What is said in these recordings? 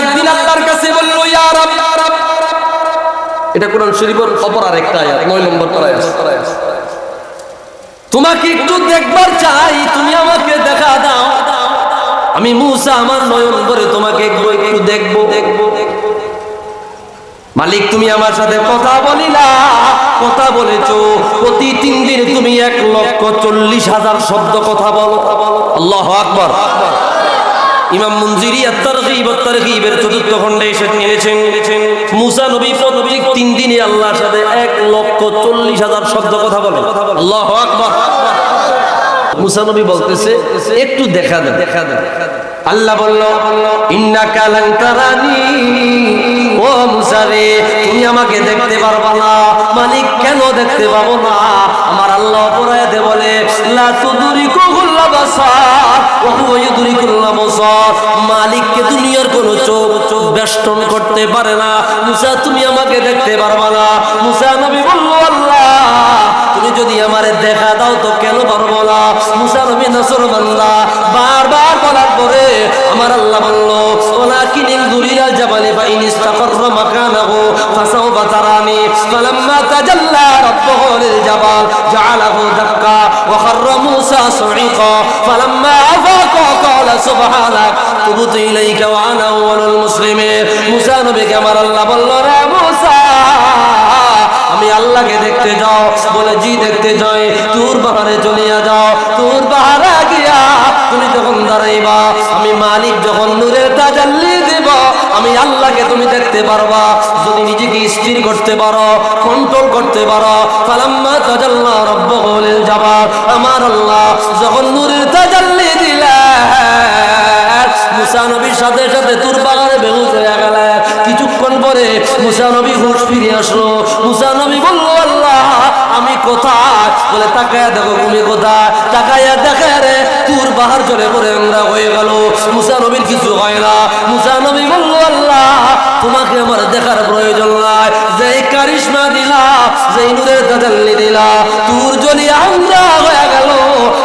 একদিন আল্লাহর কাছে বলল, ইয়া রব এটা কোরআন শরীফের অপর আয়াত 9 নম্বর তোমাকে একটু দেখবার চাই, তুমি আমাকে দেখা দাও। আমি মুসা, আমার নয়ন করে তোমাকে একটু দেখব দেখব। মালিক, তুমি আমার সাথে কথা বলিলা, কথা বলেছ। প্রতি তিন দিন তুমি এক লক্ষ চল্লিশ হাজার শব্দ কথা বলো। আল্লাহ আকবর। ইমাম আত্তারগীব আত্তারগীবের চতুর্থ খণ্ডে এসে নিয়েছেন। মুসা নবী নবী তিন দিনে আল্লাহর সাথে এক লক্ষ চল্লিশ হাজার শব্দ কথা বলে আল্লাহ বলতেছে, একটু দেখা দেন। দেখা আল্লাহ বলল ইন্না কালাং তারানি। ও মুসা রে, তুমি আমাকে দেখতে পারবা না। মালিক কেন দেখতে পাবো না? আমার আল্লাহ অপরাধে বলে, লা আবসার। ওয়া বেষ্টন করতে পারে না। মুসা, তুমি আমাকে দেখতে পারবা না। মুসা নবী বলল, আল্লাহ, তুমি যদি আমারে দেখা দাও তো কেন পারব না? মুসা নবী নাসর বান্দা বারবার বলার পরে আমার আল্লাহ বলল, ওলাকিন ইনদুরিলা জাবালি ফাইন ইস্তাকাররা মাকানাহু ফাসাউফা তারানি ফালাম্মা তাজাল্লা রাব্বুহু লিল জাবাল জাআলাহু দাক্কা ওয়া খাররা মূসা ফালাম্মা সুবহানাক তুবতু ইলাইকা ওয়া আনা আউয়ালুল মুসলিমিন। মুসা নবীকে আমার আল্লাহ বলল, রে মুসা, আমি আল্লাহকে দেখতে যাও। বলে, জি, দেখতে যাই। তোর পাহাড়ে চলিয়া যাও। তোর পাহাড়ে গিয়া তুমি যখন দাঁড়াইবা, আমি মালিক যখন নূরের তাজাল্লি দেব, আমি আল্লাহকে তুমি দেখতে পারবা। যদি নিজেকে স্থির করতে পারো কন্ট্রোল করতে পারো, ফালাম্মা তাজাল্লা রব্বুল জাবাল। আমার আল্লাহ যখন নূরের তাজাল্লি নবীর সাথে সাথে তোর বাগানে বেহুশ হয়ে গেলেন কিছুক্ষণ পরে মুসা নবী ফিরে আসলো। মুসা বলল, আল্লাহ, আমি কোথায়? বলে, তাকায় দেখো, তুমি কোথায়? তাকাইয়া দেখে রে তোর বাহার চলে পরে আমরা হয়ে গেল। মুসা নবীর কিছু হয় না। মুসা বলল, আল্লাহ, তোমাকে আমার দেখার প্রয়োজন নাই। যে কারিশমা দিলা যে নূরের তাজাল্লি দিলা, তোর জলি আমরা হয়ে গেল।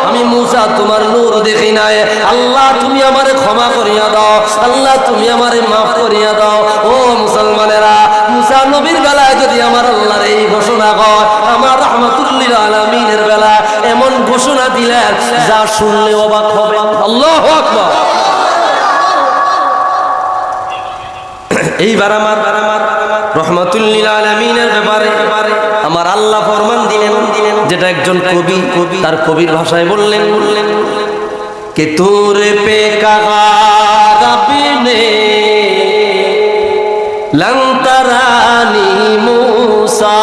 আমি মুসা তোমার নূর দেখি নাই। আল্লাহ, তুমি আমারে ক্ষমা করিয়া দাও। আল্লাহ, তুমি আমারে মাফ করিয়া দাও। ও মুসলমানেরা, মুসা নবীর বেলায় যদি আমার আল্লাহর এই ঘোষণা হয়, আমার রহমাতুল্লিল আলমিনের বেলা এমন ঘোষণা দিলেন, যা শুনলে অবাক হবে। আল্লাহ আকবার। এইবার আমার রহমাতুল্লিল আলমিনের ব্যাপারে আমার আল্লাহ ফরমান দিলেন দিলেন যেটা একজন কবি কবি তার কবির ভাষায় বললেন বললেন কে তোরে পে সামনে লঙ্কারানি মুসা।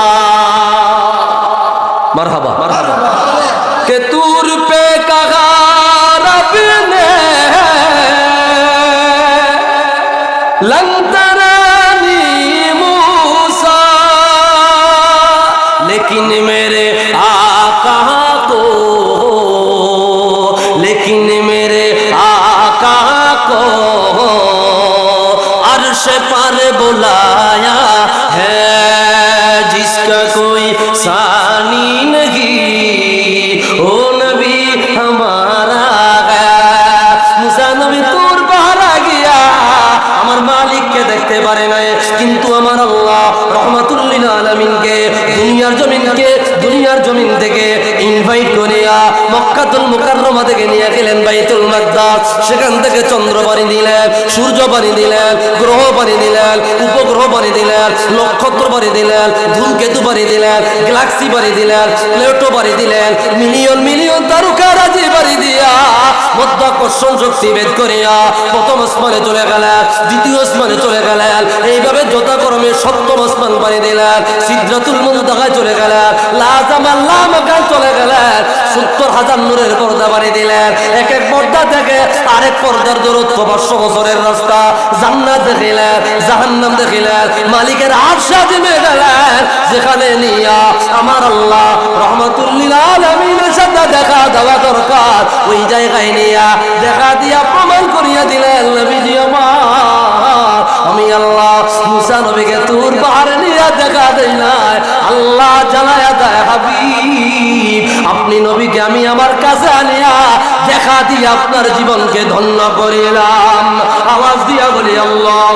মারহাবা মারহাবা। কে তুর পে কাগারব নে। লঙ্কারানি মুসা। লেকিন মেরে अर्श पर बुलाया है जिसका कोई सानी नहीं ओ नबी हमारा गया मुसा नबी তোর পাহারা গিয়া আমার মালিককে দেখতে পারে নাই কিন্তু আমার আল্লাহ রহমাতুল্লিল আলমিনকে দুনিয়ার জমিনকে দুনিয়ার জমিন থেকে ইনভাইট করিয়া মক্কাতুল মুকাররমা থেকে নিয়ে গেলেন বাইতুল মাকদাস। সেখান থেকে চন্দ্র পানি দিলেন সূর্য পানি দিলেন গ্রহ পানি দিলেন উপগ্রহ পানি দিলেন নক্ষত্র পানি দিলেন ধূমকেতু পানি দিলেন গ্যালাক্সি পানি দিলেন প্লেটো পানি দিলেন মিলিয়ন মধ্যাকর্ষণ শক্তি ভেদ করিয়া প্রথম আসমানে চলে গেলেন, দ্বিতীয় আসমানে চলে গেলেন, এইভাবে যথাক্রমে সপ্তম আসমান পানি দিলেন সিদ্ধাতুল চলে গেলেন চলে গেলেন, সত্তর হাজার নূরের পর্দা পানি দিলেন, এক এক পর্দা থেকে আরেক পর্দার দূরত্ব পাঁচশো বছরের রাস্তা, জান্নাত দেখিলেন, জাহান্নাম দেখিলেন, মালিকের আশা দিবে গেলেন, যেখানে নিয়া আমার আল্লাহ রহমতুল্লিল আলমিনের সাথে দেখা দেওয়া দরকার ওই জায়গায় নিয়া দেখা দিয়া প্রমাণ করিয়া দিলেন আমি আল্লাহ মুসা নবীকে তোর পাহাড়ে নিয়ে দেখা দেই নাই। আল্লাহ জানায়া দেয়, হাবিব, আপনি নবীকে আমি আমার কাছে আনিয়া দেখা দিয়ে আপনার জীবনকে ধন্য করিলাম। আওয়াজ দিয়া বলি, আল্লাহ